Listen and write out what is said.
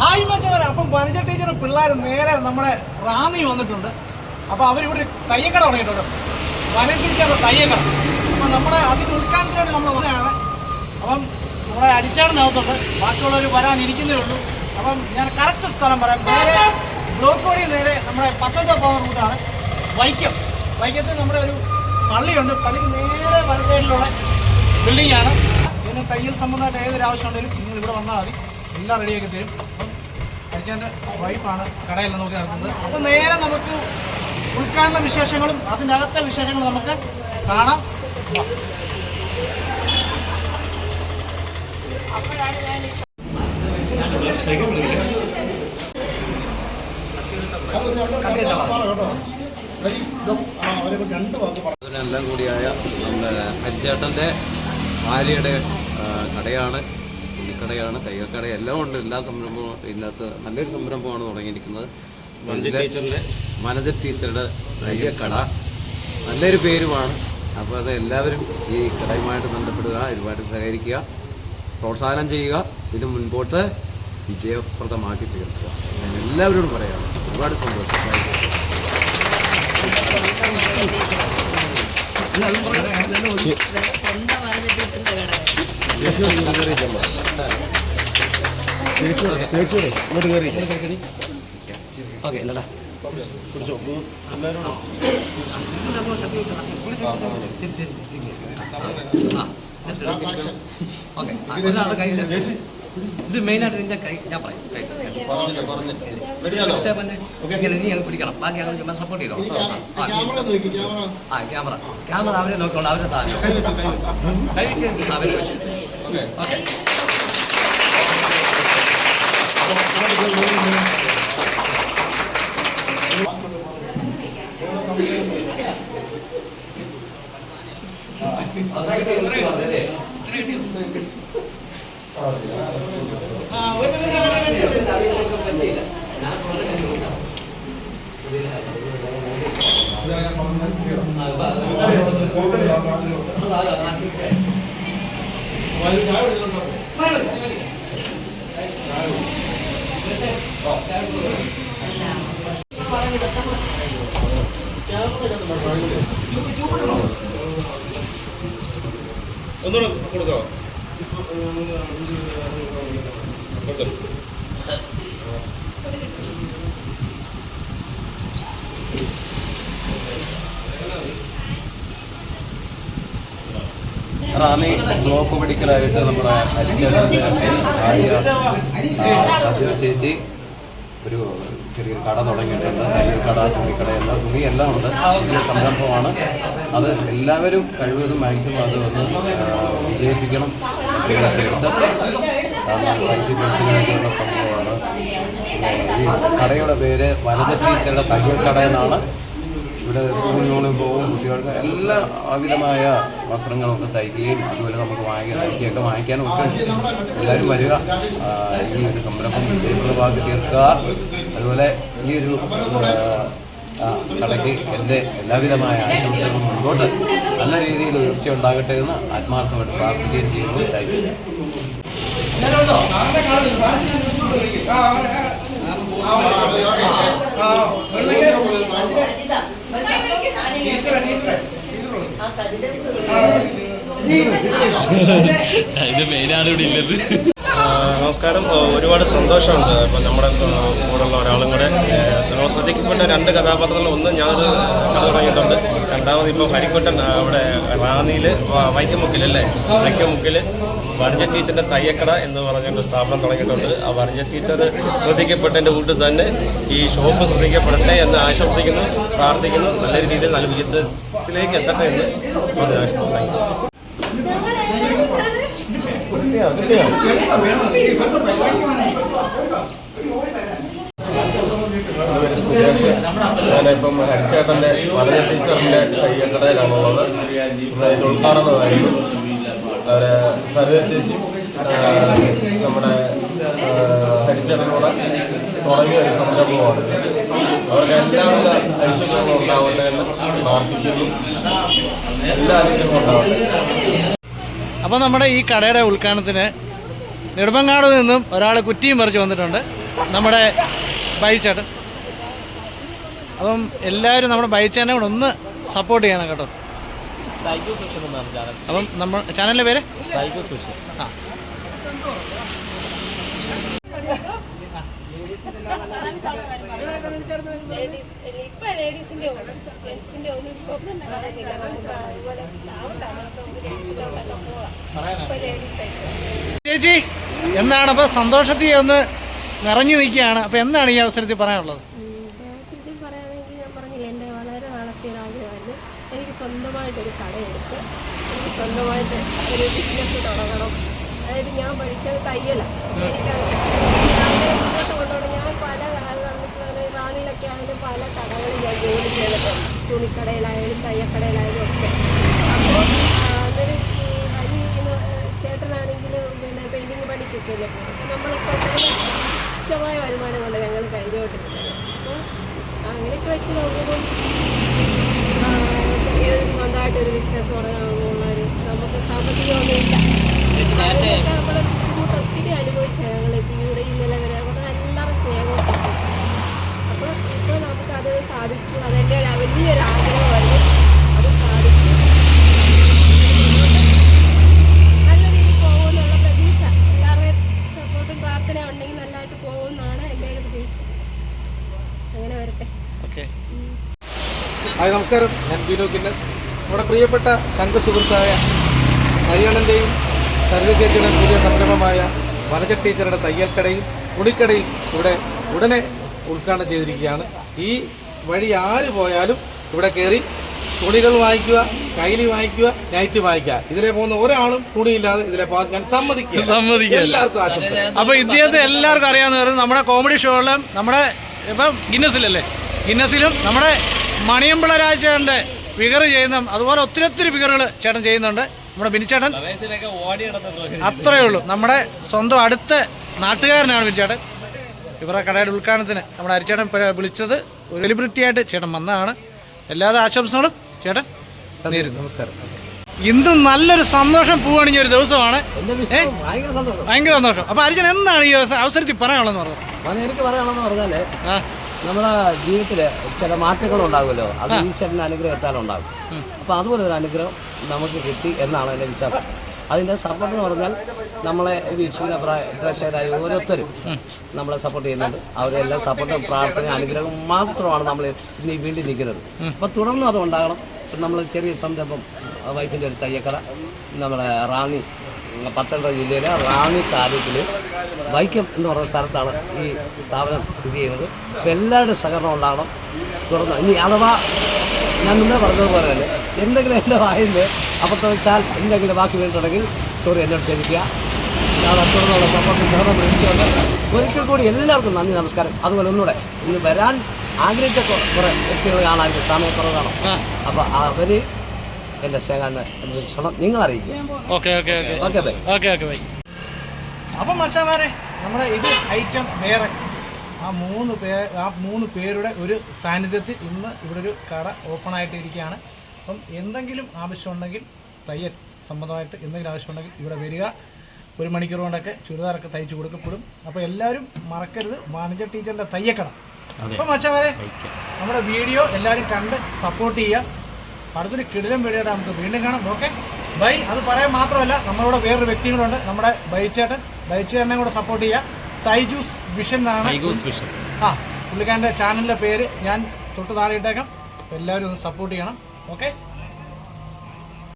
Hi മച്ചവരെ അപ്പം വനജ ടീച്ചറും പിള്ളേർ നേരെ നമ്മുടെ റാന്നി വന്നിട്ടുണ്ട്. അപ്പോൾ അവരിവിടെ ഒരു തയ്യക്കട തുടങ്ങിയിട്ടുണ്ട്. വനജ ടീച്ചറുടെ തയ്യക്കട അപ്പം നമ്മുടെ അതിന്റെ ഉദ്ഘാടനത്തിനാണ് നമ്മൾ വന്നതാണ്. അപ്പം നമ്മുടെ അടിച്ചാടിനകത്തുണ്ട് ബാക്കിയുള്ളവർ വരാനിരിക്കുന്നേ ഉള്ളൂ. അപ്പം ഞാൻ കറക്റ്റ് സ്ഥലം പറയാം. നേരെ ബ്ലോക്ക് വഴി നേരെ നമ്മുടെ പത്തനംതിട്ട പോകുന്ന റൂട്ടാണ് വൈക്കം. വൈക്കത്ത് നമ്മുടെ ഒരു പള്ളിയുണ്ട്. പള്ളി നേരെ വല സൈഡിലുള്ള ബിൽഡിംഗ് ആണ്. ഇതിന് തയ്യൽ സംബന്ധമായിട്ട് ഏതൊരു ആവശ്യം ഉണ്ടെങ്കിലും നിങ്ങൾ ഇവിടെ വന്നാൽ മതി. എല്ലാം റെഡിയാക്കി തരും. അടിച്ചതിന്റെ വൈഫാണ് കടയിൽ നോക്കി നടത്തുന്നത് അപ്പം നേരെ നമുക്ക് ഉൾക്കാണ്ട വിശേഷങ്ങളും അതിന്റെ അകത്തെ വിശേഷങ്ങളും നമുക്ക് കാണാം. എല്ലാം കൂടിയായ നമ്മുടെ ഹരിച്ചേട്ടന്റെ ഭാര്യയുടെ കടയാണ്. തുണിക്കടയാണ് തയ്യൽക്കട എല്ലാം ഉണ്ട്. എല്ലാ സംരംഭവും ഇതിനകത്ത് നല്ലൊരു സംരംഭമാണ് തുടങ്ങിയിരിക്കുന്നത്. മനജ വനജ ടീച്ചറുടെ തയ്യൽക്കട നല്ലൊരു പേരുമാണ്. അപ്പോൾ അത് എല്ലാവരും ഈ കടയുമായിട്ട് ബന്ധപ്പെടുക ഇതുമായിട്ട് സഹകരിക്കുക പ്രോത്സാഹനം ചെയ്യുക ഇത് മുൻപോട്ട് വിജയപ്രദമാക്കി തീർക്കുക. ഞാൻ എല്ലാവരോടും പറയാം ഒരുപാട് സന്തോഷം. Thank you. സ്വന്തം വനജ ടീച്ചറിന്റെ കട ഇത് മെയിനായിട്ട് നിന്റെ കൈ ഞാൻ പറയും നീ അങ്ങ് പിടിക്കണം ബാക്കി ചുമ്മാ സപ്പോർട്ട് ചെയ്തോ ആ ക്യാമറ ക്യാമറ അവരെ നോക്കിക്കോളൂ അവരെ സാധനം അവരെ വെച്ച് ഓക്കെ ആ, ഒന്നുകൂടെ. റാന്നി ബ്ലോക്ക് മെഡിക്കലായിട്ട് നമ്മുടെ ഹരിച്ചേട്ടന്റെ ഭാര്യ ആ, സജിത ചേച്ചി ഒരു ചെറിയൊരു കട തുടങ്ങിയിട്ടുണ്ട്. തയ്യൽ കട തുണിക്കട എല്ലാം തുണി എല്ലാം ഉണ്ട്. വലിയ സംരംഭമാണ്. അത് എല്ലാവരും കഴിവതും മാക്സിമം അത് ഒന്ന് ആ, വിജയിപ്പിക്കണം. എടുത്ത് സംഭവമാണ് ഈ കടയുടെ പേര് വനജ ടീച്ചറുടെ തയ്യൽ കട എന്നാണ്. ഇവിടെ സ്കൂൾ യൂണിഫോമും കുട്ടികൾക്ക് എല്ലാ വിധമായ വസ്ത്രങ്ങളൊക്കെ തയ്ക്കുകയും അതുപോലെ നമുക്ക് വാങ്ങിക്കാൻ തയ്ക്കുകയൊക്കെ വാങ്ങിക്കാനും ഒക്കെ എല്ലാവരും വരിക ആ, ഈ ഒരു സംരംഭം വിജയപ്രദമാക്കി തീർക്കുക അതുപോലെ ഈ ഒരു ആ, ആ, കടയ്ക്ക് എന്റെ എല്ലാവിധമായ ആശംസകളും മുൻപോട്ട് നല്ല രീതിയിൽ ഉയർച്ച ഉണ്ടാകട്ടെ എന്ന് ആത്മാർത്ഥമായിട്ട് പ്രാർത്ഥിക്കുകയും ചെയ്യുന്നു താങ്ക് യു സാറിന്റെ കാർഡ് ഇത് സാറിന് വിളിക്ക്. ആ, ആ, ആ. ആ, ആ, വെള്ളയ്ക്ക് ടീച്ചറെ, ടീച്ചറെ, ടീച്ചറെ വിളിക്ക്. ആ സജിത ആ, അതിന്റെ മെയിൻ മെയിനാണ് ഇവിടെ ഇല്ലത് നമസ്കാരം. ഒരുപാട് സന്തോഷമുണ്ട്. ഇപ്പം നമ്മുടെ കൂടെയുള്ള ഒരാളും കൂടെ. നമ്മൾ ശ്രദ്ധിക്കപ്പെട്ട രണ്ട് കഥാപാത്രങ്ങൾ ഒന്ന് ഞാനൊരു കഥ തുടങ്ങിയിട്ടുണ്ട്. രണ്ടാമത് ഇപ്പോൾ ഹരിക്കുട്ടൻ അവിടെ റാന്നിയിൽ വൈക്കമുക്കിൽ അല്ലേ വൈക്കമുക്കിൽ വർജ ടീച്ചറിന്റെ തയ്യക്കട എന്ന് പറഞ്ഞൊരു സ്ഥാപനം തുടങ്ങിയിട്ടുണ്ട്. ആ വർജ ടീച്ചർ ശ്രദ്ധിക്കപ്പെട്ടതിന്റെ കൂട്ടിൽ തന്നെ ഈ ഷോപ്പ് ശ്രദ്ധിക്കപ്പെടട്ടെ എന്ന് ആശംസിക്കുന്നു പ്രാർത്ഥിക്കുന്നു. നല്ല രീതിയിൽ നല്ല വിജയത്തിലേക്ക് എത്തട്ടെ എന്ന് പറഞ്ഞ് കിട്ടിയോ? ഞാനിപ്പം ഹരിച്ചേട്ടന്റെ വളരെ ടീച്ചറിന്റെ തയ്യക്കടയിലാണുള്ളത് ഇന്ന് അതിന്റെ ഉദ്ഘാടനമായിരുന്നു അവരെ സരിത ചേച്ചി നമ്മുടെ ഹരിച്ചേട്ടനോട് തുടങ്ങിയ ഒരു സംരംഭമാണ് അവർക്ക് എല്ലാവിധ ഐശ്വര്യങ്ങളും ഉണ്ടാവട്ടെ എന്ന് പ്രാർത്ഥിക്കുന്നു. എല്ലാ അനുഗ്രഹവും ഉണ്ടാവട്ടെ. അപ്പോൾ നമ്മുടെ ഈ കടയുടെ ഉദ്ഘാടനത്തിന് നെടുമ്പങ്ങാട് നിന്നും ഒരാൾ കുറ്റിയും പറിച്ച് വന്നിട്ടുണ്ട്. നമ്മുടെ ബൈച്ചേട്ടൻ അപ്പം എല്ലാവരും നമ്മുടെ ബൈച്ചേനെ കൂടെ ഒന്ന് സപ്പോർട്ട് ചെയ്യണം കേട്ടോ. സൈക്കോ സുഷൻ എന്നാണ് ചാനൽ. അപ്പം നമ്മൾ ചാനലിന്റെ പേര്? സൈക്കോ സുഷൻ ആ. ഇപ്പൊ ലേഡീസിന്റെ ഒന്നും ജെന്റ്സിന്റെ ഒന്നും ഇപ്പൊ പറയുന്നില്ല നമുക്ക് അതുപോലെ ആവട്ടെ നമുക്ക് ജെന്റ്സിലോട്ടൊക്കെ പോവാം. ഇപ്പൊ ലേഡീസ് ആയിട്ട്. ചേച്ചി എന്താണ് അപ്പൊ സന്തോഷത്തിൽ ഒന്ന് നിറഞ്ഞു നിൽക്കുകയാണ്. അപ്പൊ എന്താണ് ഈ അവസരത്തിൽ പറയാനുള്ളത്? അവസരത്തിൽ പറയുകയാണെങ്കിൽ ഞാൻ പറഞ്ഞില്ല എന്റെ വളരെ നാളത്തെ ഒരു ആഗ്രഹമായിരുന്നു. എനിക്ക് സ്വന്തമായിട്ടൊരു കടയെടുത്ത് എനിക്ക് സ്വന്തമായിട്ട് ഒരു ബിസിനസ് തുടങ്ങണം. അതായത് ഞാൻ പഠിച്ചത് തയ്യലാണ്. എനിക്ക് പല കടകളിൽ ഞാൻ ജോലി ചെയ്തിട്ടുണ്ട്. തുണിക്കടയിലായാലും തയ്യക്കടയിലായാലും ഒക്കെ. അപ്പോൾ അതൊരു ഹരി എന്ന് ചേട്ടനാണെങ്കിലും പിന്നെ പെയിന്റിങ് പണിക്കൊക്കെ അല്ലേ അപ്പോൾ നമ്മളൊക്കെ തുച്ഛമായ വരുമാനം കൊണ്ട് ഞങ്ങൾ കഴിഞ്ഞുകൊണ്ടിരുന്നത് അപ്പോൾ അങ്ങനെയൊക്കെ വെച്ച് നോക്കുമ്പോൾ ആ, ഒരു സ്വന്തമായിട്ട് ഒരു ബിസിനസ് തുടങ്ങാനുള്ള ഒരു നമുക്ക് സാമ്പത്തികമൊന്നുമില്ല നമ്മളെ ബുദ്ധിമുട്ട് ഒത്തിരി അനുഭവിച്ചാൽ ഞങ്ങൾ ഇവിടെ ഇന്നലെ വരെ നമ്മുടെ എല്ലാവരും സ്നേഹവും സപ്പോർട്ടും അപ്പോൾ ഇപ്പോൾ നമുക്കത് സാധിച്ചു. അതെന്റെ ഒരു വലിയൊരു ആഗ്രഹമായിരുന്നു. അത് സാധിച്ചു. നല്ല രീതിയിൽ പോകുമെന്നുള്ള പ്രതീക്ഷ. എല്ലാവരുടെയും സപ്പോർട്ടും പ്രാർത്ഥന ഉണ്ടെങ്കിൽ നല്ലതായിട്ട് പോകുമെന്നാണ് എന്റെ ഒരു പ്രതീക്ഷ. അങ്ങനെ വരട്ടെ. ഓക്കെ. ഹായ് നമസ്കാരം. ഞാൻ ബിനു കിന്നസ്. നമ്മുടെ പ്രിയപ്പെട്ട സംഘസുഹൃത്തായ ഹരിയാണന്റെയും സരിത ചേച്ചിയുടെയും പുതിയ സംരംഭമായ വനജ ടീച്ചറുടെ തയ്യൽക്കടയും തുണിക്കടയും ഇവിടെ ഉടനെ ഉദ്ഘാടനം ചെയ്തിരിക്കുകയാണ്. ഈ വഴി ആര് പോയാലും ഇവിടെ കയറി തുണികൾ വാങ്ങിക്കുക കൈലി വാങ്ങിക്കുക നൈറ്റ് വാങ്ങിക്കുക. ഇതിലെ പോകുന്ന ഒരാളും തുണിയില്ലാതെ ഇതിലെ പോകാൻ സമ്മതിക്കുക സമ്മതിക്കുക. എല്ലാവർക്കും ആശംസ അപ്പൊ ഇദ്ദേഹത്തെ എല്ലാവർക്കും അറിയാവുന്ന നമ്മുടെ കോമഡി ഷോകളിലും നമ്മുടെ ഇപ്പം ഗിന്നസിലല്ലേ? ഗിന്നസിലും നമ്മുടെ മണിയമ്പിള രാജേട്ടന്റെ ഫിഗർ ചെയ്യുന്ന അതുപോലെ ഒത്തിരി ഒത്തിരി ഫിഗറുകൾ ചേട്ടൻ ചെയ്യുന്നുണ്ട്. നമ്മുടെ ബിനിച്ചേട്ടൻ. അത്രയേ ഉള്ളൂ. നമ്മുടെ സ്വന്തം അടുത്ത നാട്ടുകാരനാണ് ബിനിച്ചേട്ടൻ. ഇവരുടെ കടയുടെ ഉദ്ഘാടനത്തിന് നമ്മുടെ അരിച്ചേട്ടൻ വിളിച്ചത് ഒരു സെലിബ്രിറ്റി ആയിട്ട് ചേട്ടൻ വന്നതാണ്. എല്ലാവിധ ആശംസകളും ചേട്ടൻ നേരുന്നു. നമസ്കാരം. ഇന്ന് നല്ലൊരു സന്തോഷം പൂവണിഞ്ഞ ഒരു ദിവസമാണ്? ഭയങ്കര സന്തോഷം. അപ്പൊ അർജുൻ എന്താണ് ഈ അവസ- അവസരത്തിൽ പറയാനുള്ളതെന്ന് പറഞ്ഞത് എനിക്ക് പറയാനുള്ളതെന്ന് പറഞ്ഞാൽ നമ്മുടെ ജീവിതത്തിൽ ചില മാറ്റങ്ങൾ ഉണ്ടാകുമല്ലോ. അത് ഈശ്വരന്റെ അനുഗ്രഹത്താൽ ഉണ്ടാകും. അപ്പോൾ അതുപോലെ ഒരു അനുഗ്രഹം നമുക്ക് കിട്ടി എന്നാണ് എന്റെ വിശ്വാസം. അതിന്റെ സപ്പോർട്ട് എന്ന് പറഞ്ഞാൽ നമ്മളെ വീക്ഷിക്കുന്ന പ്രേക്ഷകരായ ഓരോരുത്തരും നമ്മളെ സപ്പോർട്ട് ചെയ്യുന്നുണ്ട്. അവരെല്ലാം സപ്പോർട്ടും പ്രാർത്ഥനയും അനുഗ്രഹം മാത്രമാണ് നമ്മൾ ഇനി വീണ്ടും നിൽക്കുന്നത്. അപ്പോൾ തുടർന്നും അത് ഉണ്ടാകണം. ഇപ്പം നമ്മൾ ചെറിയ സംരംഭം വൈഫിന്റെ ഒരു തയ്യക്കട. നമ്മുടെ റാണി പത്തനംതിട്ട ജില്ലയിലെ റാണി താലൂക്കിൽ വൈക്കം എന്ന് പറയുന്ന സ്ഥലത്താണ് ഈ സ്ഥാപനം സ്ഥിതി ചെയ്യുന്നത്. അപ്പോൾ എല്ലാവരുടെയും സഹകരണം ഉണ്ടാകണം. തുടർന്ന് ഇനി അഥവാ ഞാൻ മുന്നേ പറഞ്ഞതുപോലെ തന്നെ എന്തെങ്കിലും എന്റെ വായിൽ അബദ്ധം വെച്ചാൽ എന്തെങ്കിലും ബാക്കി വീണിട്ടുണ്ടെങ്കിൽ സോറി എന്നോട് ക്ഷമിക്കുക. ഞാൻ തുടർന്നുള്ള സപ്പോർട്ട് സഹകരണം പ്രതീക്ഷിച്ചുകൊണ്ട് ഒരിക്കൽ കൂടി എല്ലാവർക്കും നന്ദി നമസ്കാരം. അതുപോലെ ഒന്നുകൂടെ ഇന്ന് വരാൻ ആഗ്രഹിച്ച കുറേ വ്യക്തികൾ കാണാൻ സമയക്കുറവാണ്. അപ്പോൾ അവർ എന്റെ സ്നേഹാന്ന് ക്ഷണം നിങ്ങൾ അറിയിക്കുക. Okay okay okay. Okay bye. Okay okay bye. അപ്പം മച്ചാമാരെ നമ്മുടെ ഇത് ഐറ്റം വേറെ. ആ മൂന്ന് പേ ആ മൂന്ന് പേരുടെ ഒരു സാന്നിധ്യത്തിൽ ഇന്ന് ഇവിടെ ഒരു കട ഓപ്പൺ ആയിട്ട് ഇരിക്കുകയാണ് അപ്പം എന്തെങ്കിലും ആവശ്യമുണ്ടെങ്കിൽ തയ്യൽ സംബന്ധമായിട്ട് എന്തെങ്കിലും ആവശ്യമുണ്ടെങ്കിൽ ഇവിടെ വരിക. ഒരു മണിക്കൂർ കൊണ്ടൊക്കെ ചുരിദാറൊക്കെ തയ്ച്ചു കൊടുക്കപ്പെടും. അപ്പോൾ എല്ലാവരും മറക്കരുത്. മാനേജർ ടീച്ചറിന്റെ തയ്യക്കട. അപ്പം മച്ചാമാരെ നമ്മുടെ വീഡിയോ എല്ലാവരും കണ്ട് സപ്പോർട്ട് ചെയ്യുക. അടുത്തൊരു കിടിലം വീഡിയോയുടെ നമുക്ക് വീണ്ടും കാണാം. ഓക്കെ? ബൈ. അത് പറയാൻ മാത്രമല്ല നമ്മളോട് വേറൊരു വ്യക്തികളുണ്ട്. നമ്മുടെ ബൈച്ചേട്ടൻ ബൈച്ചേട്ടനെ കൂടെ സപ്പോർട്ട് ചെയ്യുക. സൈജൂസ് വിഷൻ എന്നാണ് ആ പുള്ളിക്കാരന്റെ ചാനലിന്റെ പേര് ഞാൻ തൊട്ട് താഴെ ഇട്ടേക്കാം. എല്ലാവരും ഒന്ന് സപ്പോർട്ട് ചെയ്യണം. ഓക്കെ